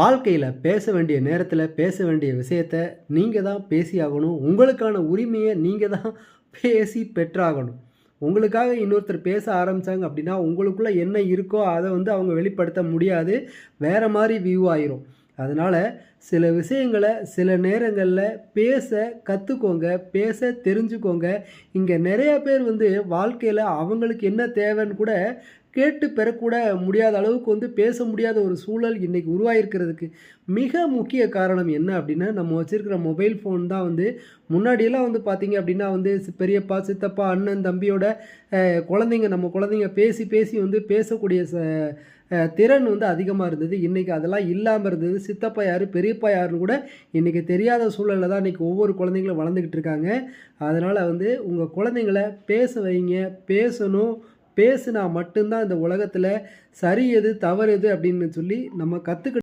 வாழ்க்கையில் பேச வேண்டிய நேரத்தில் பேச வேண்டிய விஷயத்த நீங்கள் தான் பேசி ஆகணும். உங்களுக்கான உரிமையை நீங்கள் தான் பேசி பெற்றாகணும். உங்களுக்காக இன்னொருத்தர் பேச ஆரம்பித்தாங்க அப்படின்னா உங்களுக்குள்ளே என்ன இருக்கோ அதை வந்து அவங்க வெளிப்படுத்த முடியாது. வேறு மாதிரி வியூ ஆயிரும். அதனால் சில விஷயங்களை சில நேரங்களில் பேச கற்றுக்கோங்க பேச தெரிஞ்சுக்கோங்க. இங்கே நிறைய பேர் வந்து வாழ்க்கையில் அவங்களுக்கு என்ன தேவைன்னு கூட கேட்டு பெறக்கூட முடியாத அளவுக்கு வந்து பேச முடியாத ஒரு சூழல் இன்றைக்கி உருவாகிருக்கிறதுக்கு மிக முக்கிய காரணம் என்ன அப்படின்னா நம்ம வச்சுருக்கிற மொபைல் ஃபோன் தான் வந்து முன்னாடியெல்லாம் வந்து பார்த்திங்க அப்படின்னா வந்து பெரியப்பா சித்தப்பா அண்ணன் தம்பியோட குழந்தைங்க நம்ம குழந்தைங்க பேசி பேசி வந்து பேசக்கூடிய ச திறன் வந்து அதிகமாக இருந்தது. இன்றைக்கி அதெல்லாம் இல்லாமல் இருந்தது. சித்தப்பா யார்? பெரிய பெரியப்பா யாருன்னு கூட இன்றைக்கி தெரியாத சூழலில் தான் இன்றைக்கி ஒவ்வொரு குழந்தைங்களும் வளர்ந்துக்கிட்டு இருக்காங்க. அதனால் வந்து உங்கள் குழந்தைங்கள பேச வைங்க. பேசணும். பேசுனா மட்டும்தான் இந்த உலகத்தில் சரி எது தவறு எது அப்படின்னு சொல்லி நம்ம கற்றுக்கிட்டு